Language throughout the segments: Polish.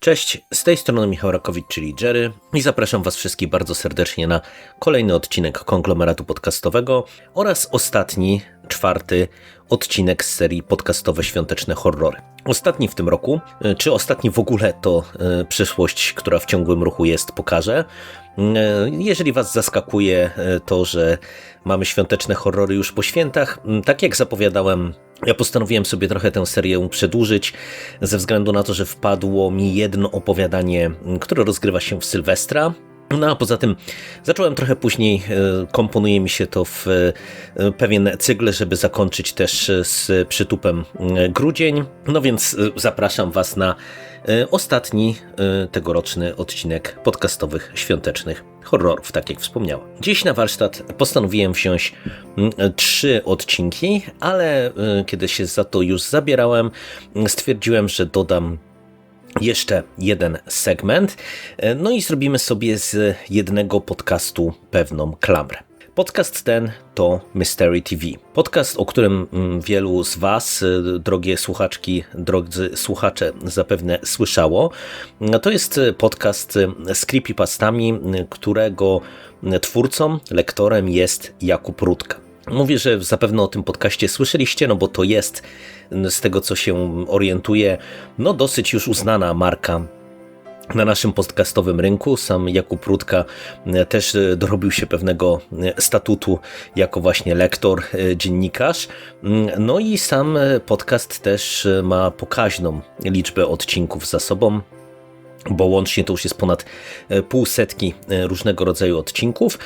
Cześć, z tej strony Michał Rakowicz, czyli Jerry i zapraszam Was wszystkich bardzo serdecznie na kolejny odcinek konglomeratu podcastowego oraz ostatni, czwarty odcinek z serii podcastowe świąteczne horrory. Ostatni w tym roku, czy ostatni w ogóle to e, przyszłość, która w ciągłym ruchu jest, pokaże. E, Jeżeli Was zaskakuje e, to, że mamy świąteczne horrory już po świętach, tak jak zapowiadałem, ja postanowiłem sobie trochę tę serię przedłużyć, ze względu na to, że wpadło mi jedno opowiadanie, które rozgrywa się w Sylwestra. No a poza tym zacząłem trochę później, e, komponuje mi się to w e, pewien cykl, żeby zakończyć też e, z przytupem grudzień. No więc zapraszam Was na ostatni tegoroczny odcinek podcastowych świątecznych horrorów, tak jak wspomniałem. Dziś na warsztat postanowiłem wziąć trzy odcinki, ale kiedy się za to już zabierałem, stwierdziłem, że dodam jeszcze jeden segment, e, no i zrobimy sobie z jednego podcastu pewną klamrę. Podcast ten to Mystery TV. Podcast, o którym mm, wielu z Was, e, drogie słuchaczki, drodzy słuchacze, zapewne słyszało. No To jest e, podcast z creepypastami, którego twórcą, lektorem jest Jakub Rutka. Mówię, że zapewne o tym podcaście słyszeliście, no bo to jest z tego, co się orientuję, no dosyć już uznana marka na naszym podcastowym rynku. Sam Jakub Rutka e, też e, dorobił się pewnego statutu jako właśnie lektor, e, dziennikarz. No i sam e, podcast też ma pokaźną liczbę odcinków za sobą bo łącznie to już jest ponad e, pół setki e, różnego rodzaju odcinków.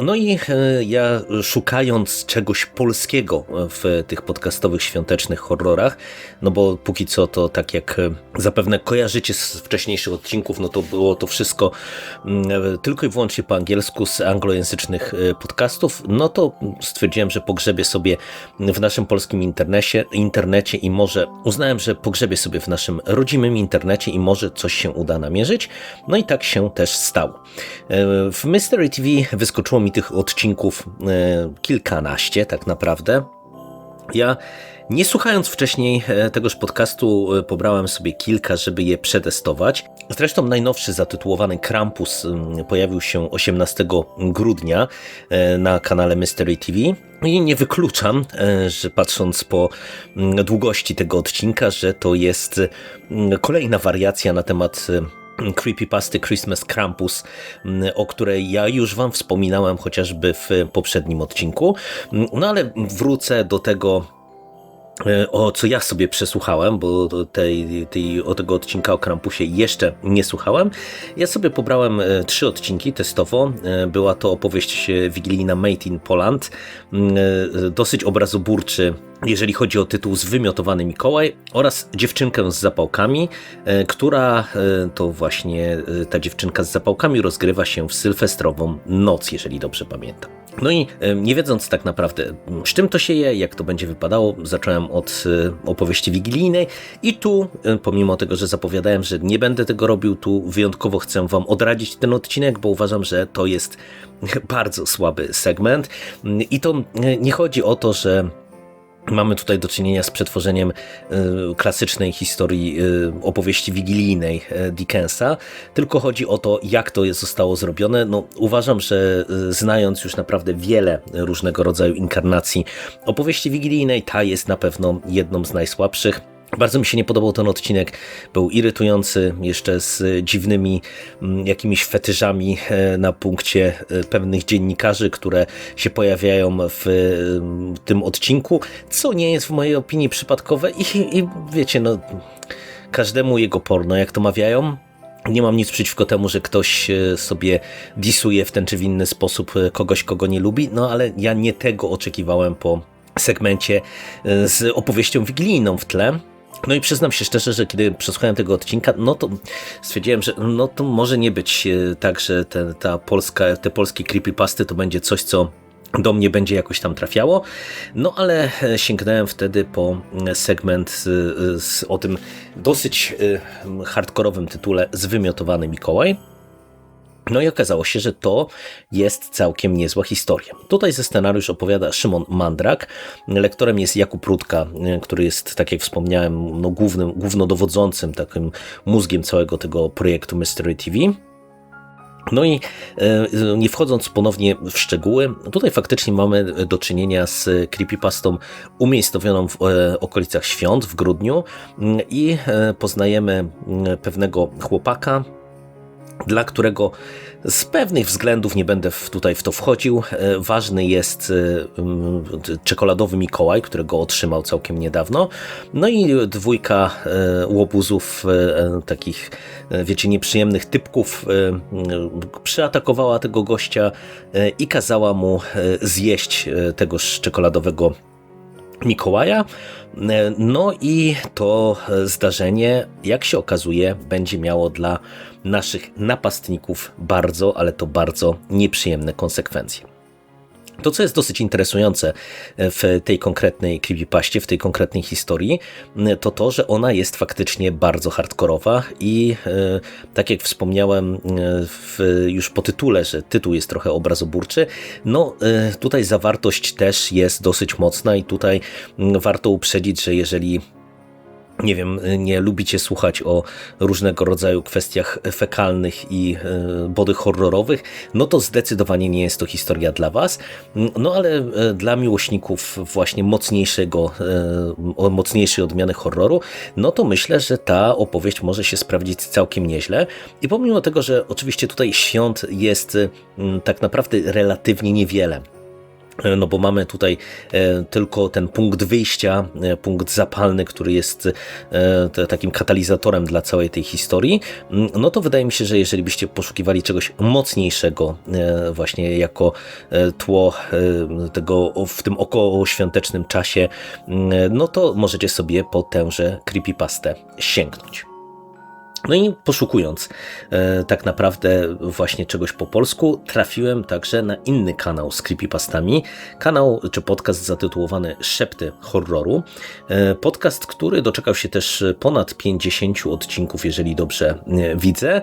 No i e, ja szukając czegoś polskiego w tych podcastowych świątecznych horrorach, no bo póki co to tak jak zapewne kojarzycie z wcześniejszych odcinków, no to było to wszystko mm, tylko i wyłącznie po angielsku z anglojęzycznych podcastów, no to stwierdziłem, że pogrzebię sobie w naszym polskim internecie, internecie i może uznałem, że pogrzebię sobie w naszym rodzimym internecie i może coś się uda namierzyć. No i tak się też stało. E, W Mystery TV wyskoczyło mi tych odcinków e, kilkanaście tak naprawdę. Ja nie słuchając wcześniej e, tegoż podcastu, e, pobrałem sobie kilka, żeby je przetestować. Zresztą najnowszy zatytułowany Krampus mm, pojawił się 18 grudnia e, na kanale Mystery TV. I nie wykluczam, że patrząc po mm, długości tego odcinka, że to jest mm, kolejna wariacja na temat creepypasty Christmas Krampus, o której ja już wam wspominałem chociażby w poprzednim odcinku. No ale wrócę do tego, o co ja sobie przesłuchałem, bo tej, tej, o tego odcinka o Krampusie jeszcze nie słuchałem. Ja sobie pobrałem e, trzy odcinki testowo. E, Była to opowieść e, wigilijna Made in Poland. Mm, e, Dosyć obrazoburczy, jeżeli chodzi o tytuł Zwymiotowany Mikołaj oraz Dziewczynkę z zapałkami, e, która e, to właśnie e, ta dziewczynka z zapałkami rozgrywa się w sylwestrową noc, jeżeli dobrze pamiętam. No i nie wiedząc tak naprawdę, z czym to się je, jak to będzie wypadało, zacząłem od opowieści wigilijnej i tu, pomimo tego, że zapowiadałem, że nie będę tego robił, tu wyjątkowo chcę Wam odradzić ten odcinek, bo uważam, że to jest bardzo słaby segment Mm, i to nie chodzi o to, że Mamy tutaj do czynienia z przetworzeniem y, klasycznej historii y, opowieści wigilijnej y, Dickensa, tylko chodzi o to, jak to zostało zrobione. No, uważam, że znając już naprawdę wiele różnego rodzaju inkarnacji opowieści wigilijnej, ta jest na pewno jedną z najsłabszych. Bardzo mi się nie podobał ten odcinek, był irytujący, jeszcze z dziwnymi mm, jakimiś fetyżami e, na punkcie e, pewnych dziennikarzy, które się pojawiają w mm, tym odcinku, co nie jest w mojej opinii przypadkowe i, i wiecie, no każdemu jego porno, jak to mawiają. Nie mam nic przeciwko temu, że ktoś e, sobie disuje w ten czy w inny sposób e, kogoś, kogo nie lubi, no ale ja nie tego oczekiwałem po segmencie e, z opowieścią wigilijną w tle. No i przyznam się szczerze, że kiedy przesłuchałem tego odcinka, no to stwierdziłem, że no to może nie być e, tak, że te, ta polska, te polskie creepypasty to będzie coś, co do mnie będzie jakoś tam trafiało. No ale e, sięgnąłem wtedy po e, segment z, z, o tym dosyć hardkorowym tytule Zwymiotowany Mikołaj. No i okazało się, że to jest całkiem niezła historia. Tutaj ze scenariusz opowiada Szymon Mandrak. Lektorem jest Jakub Rutka, który jest, tak jak wspomniałem, no, głównym, głównodowodzącym, takim mózgiem całego tego projektu Mystery TV. No i e, nie wchodząc ponownie w szczegóły, tutaj faktycznie mamy do czynienia z creepypastą umiejscowioną w e, okolicach świąt w grudniu i e, poznajemy pewnego chłopaka, dla którego z pewnych względów nie będę tutaj w to wchodził. E, ważny jest e, mm, czekoladowy Mikołaj, którego otrzymał całkiem niedawno. No i dwójka e, łobuzów, takich, wiecie, nieprzyjemnych typków, przyatakowała tego gościa i kazała mu zjeść tegoż czekoladowego Mikołaja. No i to zdarzenie, jak się okazuje, będzie miało dla naszych napastników bardzo, ale to bardzo nieprzyjemne konsekwencje. To, co jest dosyć interesujące w tej konkretnej creepypaście, w tej konkretnej historii, to to, że ona jest faktycznie bardzo hardkorowa i e, tak jak wspomniałem e, w, już po tytule, że tytuł jest trochę obrazoburczy, no e, tutaj zawartość też jest dosyć mocna i tutaj warto uprzedzić, że jeżeli nie wiem, nie lubicie słuchać o różnego rodzaju kwestiach fekalnych i e, body horrorowych, no to zdecydowanie nie jest to historia dla Was. No ale e, dla miłośników właśnie mocniejszego, e, mocniejszej odmiany horroru, no to myślę, że ta opowieść może się sprawdzić całkiem nieźle. I pomimo tego, że oczywiście tutaj świąt jest tak naprawdę relatywnie niewiele no bo mamy tutaj e, tylko ten punkt wyjścia, e, punkt zapalny, który jest takim katalizatorem dla całej tej historii, mm, no to wydaje mi się, że jeżeli byście poszukiwali czegoś mocniejszego właśnie jako tło tego w tym około świątecznym czasie, mm, no to możecie sobie po tęże creepypastę sięgnąć. No i poszukując e, tak naprawdę właśnie czegoś po polsku, trafiłem także na inny kanał z creepypastami. Kanał czy podcast zatytułowany Szepty Horroru. E, podcast, który doczekał się też ponad 50 odcinków, jeżeli dobrze e, widzę.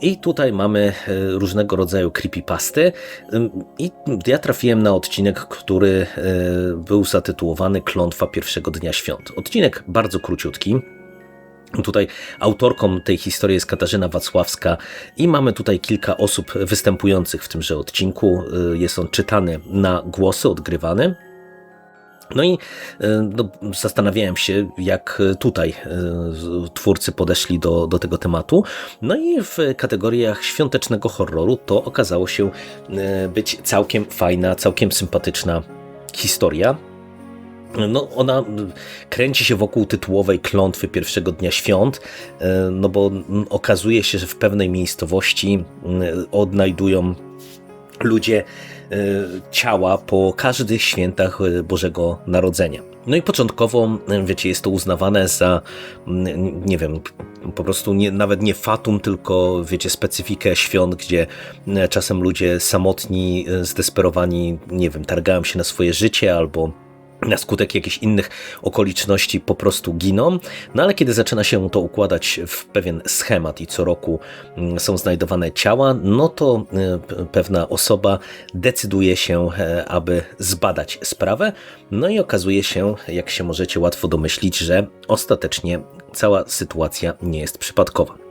I tutaj mamy e, różnego rodzaju creepypasty. E, I ja trafiłem na odcinek, który e, był zatytułowany Klątwa pierwszego dnia świąt. Odcinek bardzo króciutki. Tutaj autorką tej historii jest Katarzyna Wacławska i mamy tutaj kilka osób występujących w tymże odcinku. Y, jest on czytany na głosy, odgrywany. No i y, no, zastanawiałem się, jak tutaj y, twórcy podeszli do, do tego tematu. No i w kategoriach świątecznego horroru to okazało się być całkiem fajna, całkiem sympatyczna historia no, ona kręci się wokół tytułowej klątwy pierwszego dnia świąt, e, no bo okazuje się, że w pewnej miejscowości odnajdują ludzie e, ciała po każdych świętach e, Bożego Narodzenia. No i początkowo, wiecie, jest to uznawane za, nie wiem, po prostu nie, nawet nie fatum, tylko, wiecie, specyfikę świąt, gdzie czasem ludzie samotni, zdesperowani, nie wiem, targają się na swoje życie albo na skutek jakichś innych okoliczności po prostu giną. No ale kiedy zaczyna się to układać w pewien schemat i co roku mm, są znajdowane ciała, no to e, pewna osoba decyduje się, e, aby zbadać sprawę. No i okazuje się, jak się możecie łatwo domyślić, że ostatecznie cała sytuacja nie jest przypadkowa.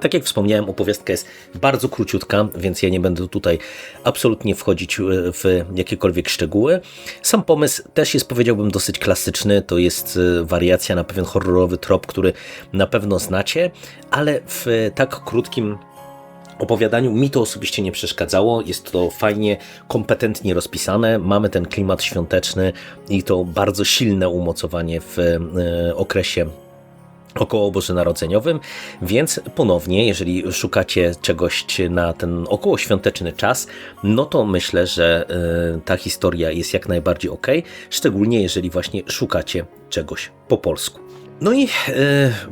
Tak jak wspomniałem, opowiastka jest bardzo króciutka, więc ja nie będę tutaj absolutnie wchodzić e, w jakiekolwiek szczegóły. Sam pomysł też jest, powiedziałbym, dosyć klasyczny. To jest e, wariacja na pewien horrorowy trop, który na pewno znacie, ale w tak krótkim opowiadaniu mi to osobiście nie przeszkadzało. Jest to fajnie, kompetentnie rozpisane. Mamy ten klimat świąteczny i to bardzo silne umocowanie w e, okresie około bożonarodzeniowym, więc ponownie, jeżeli szukacie czegoś na ten okołoświąteczny czas, no to myślę, że y, ta historia jest jak najbardziej ok, szczególnie jeżeli właśnie szukacie czegoś po polsku. No i y,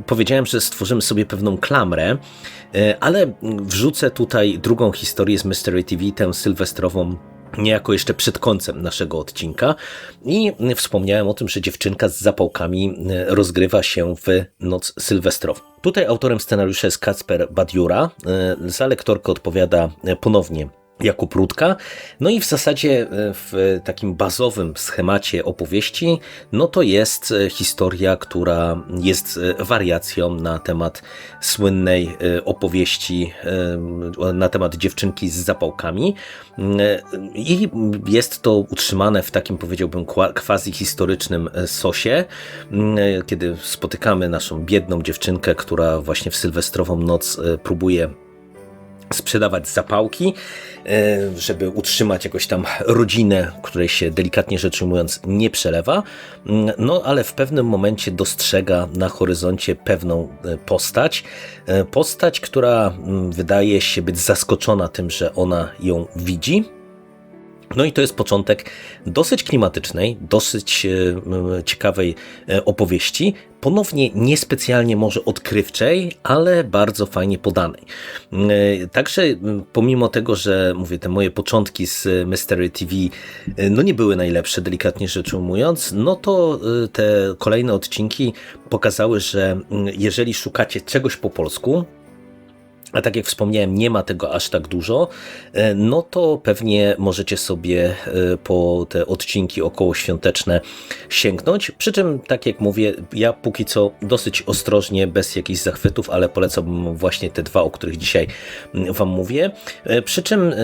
powiedziałem, że stworzymy sobie pewną klamrę, y, ale wrzucę tutaj drugą historię z Mystery TV, tę sylwestrową niejako jeszcze przed końcem naszego odcinka i wspomniałem o tym, że dziewczynka z zapałkami rozgrywa się w noc sylwestrową. Tutaj autorem scenariusza jest Kacper Badiura, za lektorkę odpowiada ponownie Jakub Rudka. No i w zasadzie e, w takim bazowym schemacie opowieści, no to jest e, historia, która jest e, wariacją na temat słynnej opowieści, na temat dziewczynki z zapałkami. I jest to utrzymane w takim, powiedziałbym, quasi historycznym sosie, kiedy spotykamy naszą biedną dziewczynkę, która właśnie w sylwestrową noc próbuje sprzedawać zapałki, e, żeby utrzymać jakoś tam rodzinę, której się delikatnie rzecz ujmując nie przelewa, mm, no ale w pewnym momencie dostrzega na horyzoncie pewną e, postać, e, postać, która mm, wydaje się być zaskoczona tym, że ona ją widzi, no i to jest początek dosyć klimatycznej, dosyć e, ciekawej e, opowieści, ponownie niespecjalnie może odkrywczej, ale bardzo fajnie podanej. E, także pomimo tego, że mówię, te moje początki z Mystery TV no nie były najlepsze, delikatnie rzecz ujmując, no to te kolejne odcinki pokazały, że jeżeli szukacie czegoś po polsku, a tak jak wspomniałem, nie ma tego aż tak dużo, e, no to pewnie możecie sobie e, po te odcinki okołoświąteczne sięgnąć. Przy czym, tak jak mówię, ja póki co dosyć ostrożnie, bez jakichś zachwytów, ale polecam właśnie te dwa, o których dzisiaj mm, Wam mówię. E, przy czym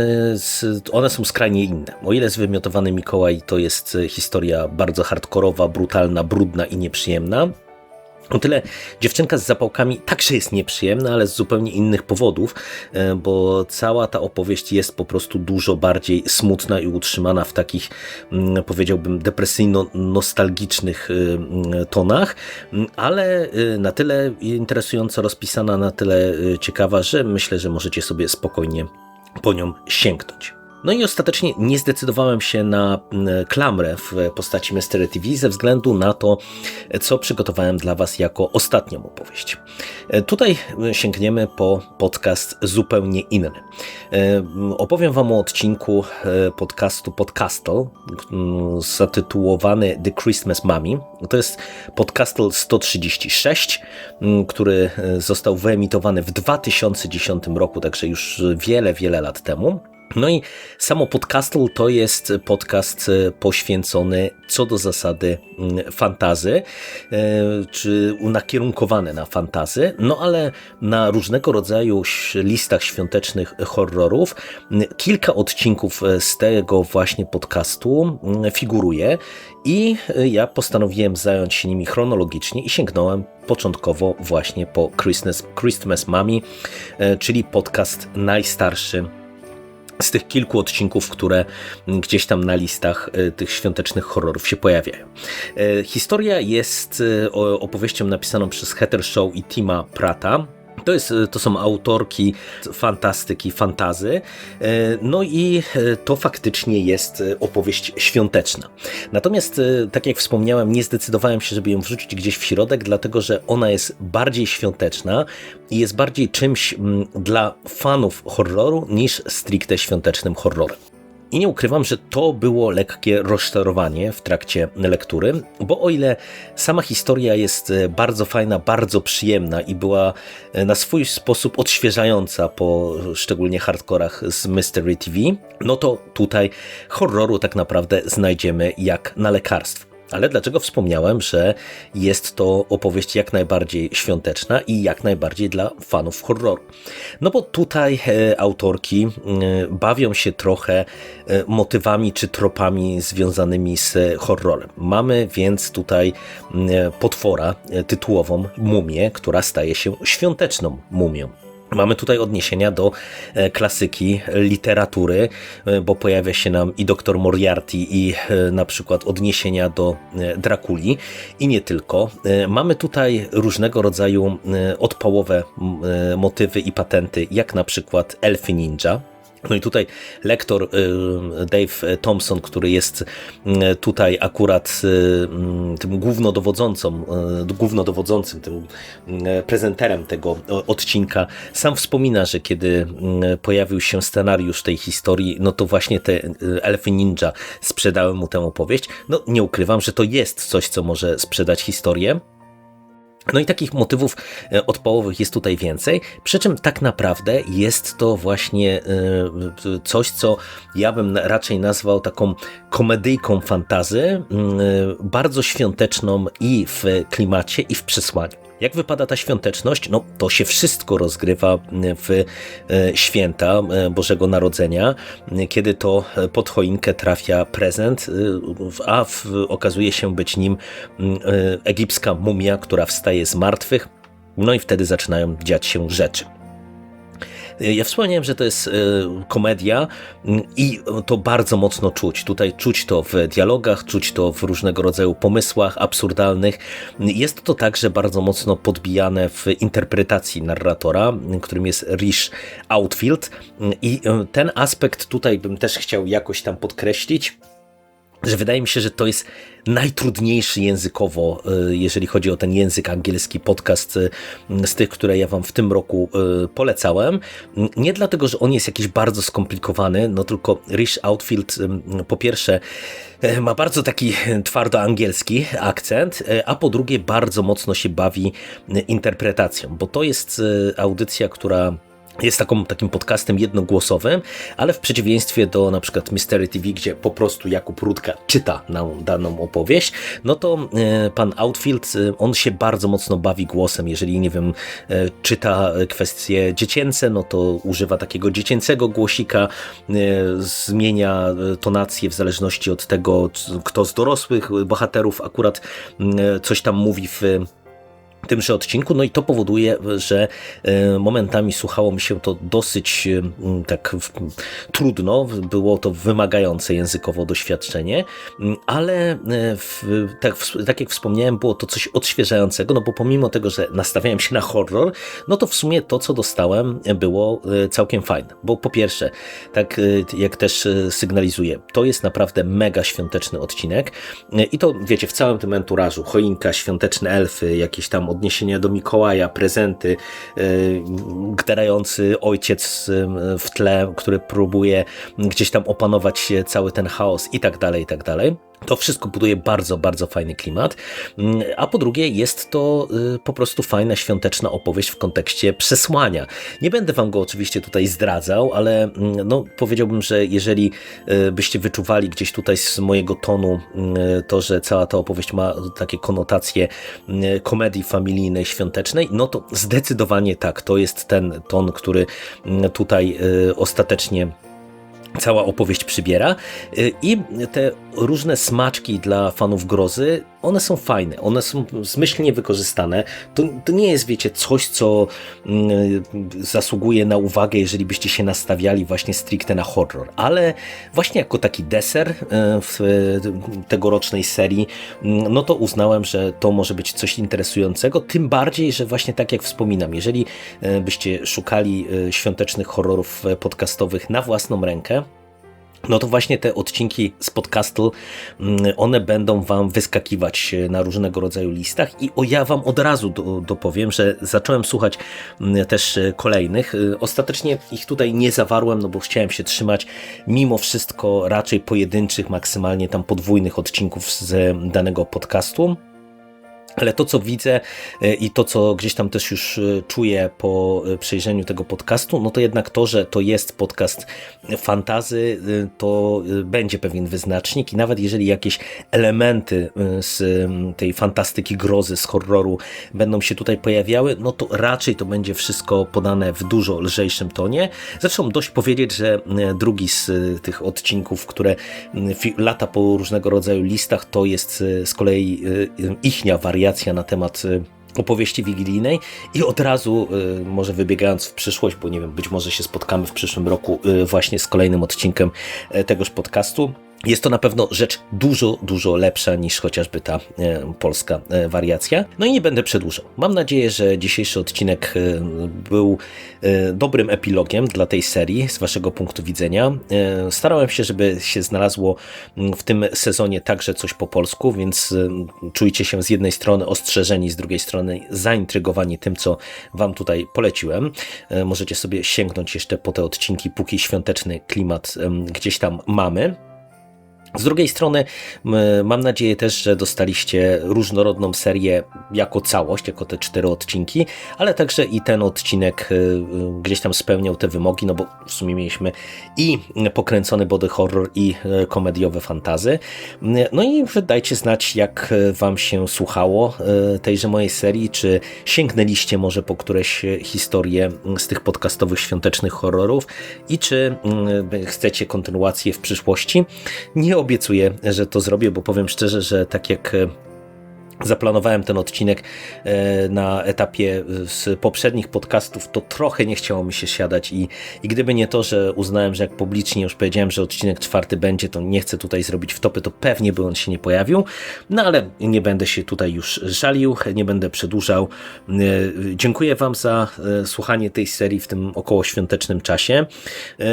one są skrajnie inne. O ile zwymiotowany Mikołaj to jest historia bardzo hardkorowa, brutalna, brudna i nieprzyjemna, o tyle dziewczynka z zapałkami także jest nieprzyjemna, ale z zupełnie innych powodów, e, bo cała ta opowieść jest po prostu dużo bardziej smutna i utrzymana w takich, mm, powiedziałbym, depresyjno-nostalgicznych e, tonach, mm, ale e, na tyle interesująco rozpisana, na tyle ciekawa, że myślę, że możecie sobie spokojnie po nią sięgnąć. No i ostatecznie nie zdecydowałem się na klamrę w postaci Mystery TV ze względu na to, co przygotowałem dla Was jako ostatnią opowieść. E, tutaj sięgniemy po podcast zupełnie inny. E, opowiem Wam o odcinku e, podcastu Podcastle zatytułowany The Christmas Mummy. To jest Podcastle 136, mm, który został wyemitowany w 2010 roku, także już wiele, wiele lat temu. No i samo Podcastle to jest podcast e, poświęcony co do zasady mm, fantazy, e, czy nakierunkowany na fantazy, no ale na różnego rodzaju listach świątecznych horrorów. Kilka odcinków e, z tego właśnie podcastu figuruje i ja postanowiłem zająć się nimi chronologicznie i sięgnąłem początkowo właśnie po Christmas, Christmas Mummy, czyli podcast najstarszy z tych kilku odcinków, które gdzieś tam na listach e, tych świątecznych horrorów się pojawiają. E, historia jest e, opowieścią napisaną przez Heather Show i Tima Prata. To, jest, to są autorki fantastyki, fantazy. E, no i e, to faktycznie jest e, opowieść świąteczna. Natomiast, tak jak wspomniałem, nie zdecydowałem się, żeby ją wrzucić gdzieś w środek, dlatego że ona jest bardziej świąteczna i jest bardziej czymś mm, dla fanów horroru niż stricte świątecznym horrorem. I nie ukrywam, że to było lekkie rozczarowanie w trakcie lektury, bo o ile sama historia jest e, bardzo fajna, bardzo przyjemna i była e, na swój sposób odświeżająca po szczególnie hardkorach z Mystery TV, no to tutaj horroru tak naprawdę znajdziemy jak na lekarstwo. Ale dlaczego wspomniałem, że jest to opowieść jak najbardziej świąteczna i jak najbardziej dla fanów horroru? No bo tutaj e, autorki e, bawią się trochę e, motywami czy tropami związanymi z horrorem. Mamy więc tutaj potwora tytułową mumię, która staje się świąteczną mumią. Mamy tutaj odniesienia do e, klasyki literatury, e, bo pojawia się nam i doktor Moriarty i e, na przykład odniesienia do Drakuli i nie tylko. Mamy tutaj różnego rodzaju odpałowe motywy i patenty, jak na przykład elfy ninja, No i tutaj lektor y, Dave Thompson, który jest y, tutaj akurat y, tym głównodowodzącą, głównodowodzącym, tym prezenterem tego odcinka, sam wspomina, że kiedy pojawił się scenariusz tej historii, no to właśnie te elfy ninja sprzedały mu tę opowieść. No nie ukrywam, że to jest coś, co może sprzedać historię. No i takich motywów e, odpołowych jest tutaj więcej, przy czym tak naprawdę jest to właśnie e, coś, co ja bym raczej nazwał taką komedyjką fantazy, e, bardzo świąteczną i w klimacie, i w przesłaniu. Jak wypada ta świąteczność? No to się wszystko rozgrywa w e, święta e, Bożego Narodzenia, kiedy to pod choinkę trafia prezent, e, a w, okazuje się być nim egipska mumia, która wstaje z martwych. No i wtedy zaczynają dziać się rzeczy. Ja wspomniałem, że to jest e, komedia mm, i to bardzo mocno czuć. Tutaj czuć to w dialogach, czuć to w różnego rodzaju pomysłach absurdalnych. Jest to także bardzo mocno podbijane w interpretacji narratora, którym jest Rish Outfield i e, ten aspekt tutaj bym też chciał jakoś tam podkreślić że wydaje mi się, że to jest najtrudniejszy językowo, y, jeżeli chodzi o ten język angielski podcast y, z tych, które ja wam w tym roku y, polecałem. Nie dlatego, że on jest jakiś bardzo skomplikowany, no tylko Rich Outfield po pierwsze ma bardzo taki twardo angielski akcent, a po drugie bardzo mocno się bawi interpretacją, bo to jest audycja, która jest taką, takim podcastem jednogłosowym, ale w przeciwieństwie do na przykład Mystery TV, gdzie po prostu Jakub Rudka czyta nam daną opowieść, no to e, pan Outfield, e, on się bardzo mocno bawi głosem. Jeżeli, nie wiem, e, czyta kwestie dziecięce, no to używa takiego dziecięcego głosika, zmienia tonację w zależności od tego, kto z dorosłych bohaterów akurat coś tam mówi w tymże odcinku, no i to powoduje, że e, momentami słuchało mi się to dosyć e, tak trudno, było to wymagające językowo doświadczenie, ale e, w, tak, tak jak wspomniałem, było to coś odświeżającego, no bo pomimo tego, że nastawiałem się na horror, no to w sumie to, co dostałem, było całkiem fajne, bo po pierwsze, tak jak też sygnalizuję, to jest naprawdę mega świąteczny odcinek. I to wiecie, w całym tym enturażu, choinka, świąteczne elfy, jakieś tam odniesienia do Mikołaja, prezenty, y, gderający ojciec w tle, który próbuje gdzieś tam opanować cały ten chaos i tak dalej, i tak dalej. To wszystko buduje bardzo, bardzo fajny klimat. Mm, a po drugie, jest to y, po prostu fajna świąteczna opowieść w kontekście przesłania. Nie będę wam go oczywiście tutaj zdradzał, ale mm, no, powiedziałbym, że jeżeli y, byście wyczuwali gdzieś tutaj z mojego tonu y, to, że cała ta opowieść ma takie konotacje komedii familijnej, świątecznej, no to zdecydowanie tak. To jest ten ton, który tutaj ostatecznie cała opowieść przybiera i te różne smaczki dla fanów grozy, one są fajne, one są zmyślnie wykorzystane. To, to nie jest, wiecie, coś, co mm, zasługuje na uwagę, jeżeli byście się nastawiali właśnie stricte na horror, ale właśnie jako taki deser y, w tegorocznej serii, mm, no to uznałem, że to może być coś interesującego, tym bardziej, że właśnie tak jak wspominam, jeżeli y, byście szukali świątecznych horrorów podcastowych na własną rękę, no to właśnie te odcinki z podcastu, mm, one będą Wam wyskakiwać na różnego rodzaju listach i o ja Wam od razu do, dopowiem, że zacząłem słuchać mm, też kolejnych. Ostatecznie ich tutaj nie zawarłem, no bo chciałem się trzymać mimo wszystko raczej pojedynczych, maksymalnie tam podwójnych odcinków z danego podcastu. Ale to, co widzę e, i to, co gdzieś tam też już e, czuję po e, przejrzeniu tego podcastu, no to jednak to, że to jest podcast fantazy, to będzie pewien wyznacznik i nawet jeżeli jakieś elementy z tej fantastyki grozy, z horroru będą się tutaj pojawiały, no to raczej to będzie wszystko podane w dużo lżejszym tonie. Zresztą dość powiedzieć, że drugi z tych odcinków, które lata po różnego rodzaju listach, to jest z kolei ichnia wariacja wariacja na temat y, opowieści wigilijnej i od razu, y, może wybiegając w przyszłość, bo nie wiem, być może się spotkamy w przyszłym roku y, właśnie z kolejnym odcinkiem tegoż podcastu. Jest to na pewno rzecz dużo, dużo lepsza niż chociażby ta e, polska e, wariacja. No i nie będę przedłużał. Mam nadzieję, że dzisiejszy odcinek e, był e, dobrym epilogiem dla tej serii z waszego punktu widzenia. E, starałem się, żeby się znalazło m, w tym sezonie także coś po polsku, więc e, czujcie się z jednej strony ostrzeżeni, z drugiej strony zaintrygowani tym, co wam tutaj poleciłem. E, Możecie sobie sięgnąć jeszcze po te odcinki, póki świąteczny klimat em, gdzieś tam mamy. Z drugiej strony mam nadzieję też, że dostaliście różnorodną serię jako całość, jako te cztery odcinki, ale także i ten odcinek y, y, gdzieś tam spełniał te wymogi, no bo w sumie mieliśmy i pokręcony body horror i y, komediowe fantazy. No i dajcie znać, jak wam się słuchało tejże mojej serii, czy sięgnęliście może po któreś historie z tych podcastowych świątecznych horrorów i czy chcecie kontynuację w przyszłości. Nie obiecuję, że to zrobię, bo powiem szczerze, że tak jak e, zaplanowałem ten odcinek e, na etapie e, z poprzednich podcastów, to trochę nie chciało mi się siadać i, i gdyby nie to, że uznałem, że jak publicznie już powiedziałem, że odcinek czwarty będzie, to nie chcę tutaj zrobić wtopy, to pewnie by on się nie pojawił. No ale nie będę się tutaj już żalił, nie będę przedłużał. Dziękuję Wam za słuchanie tej serii w tym około świątecznym czasie.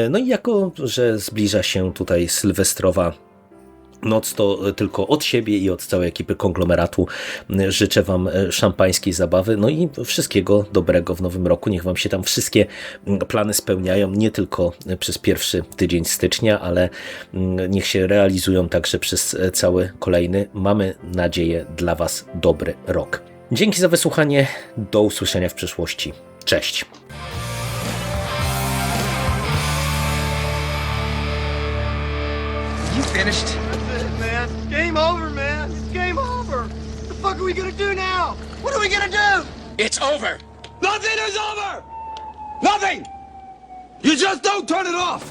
No i jako, że zbliża się tutaj sylwestrowa noc, to tylko od siebie i od całej ekipy konglomeratu życzę Wam szampańskiej zabawy, no i wszystkiego dobrego w nowym roku. Niech Wam się tam wszystkie plany spełniają, nie tylko przez pierwszy tydzień stycznia, ale niech się realizują także przez cały kolejny, mamy nadzieję, dla Was dobry rok. Dzięki za wysłuchanie, do usłyszenia w przyszłości. Cześć! Finished? Are we gonna do now? What are we gonna do? It's over. Nothing is over! Nothing! You just don't turn it off!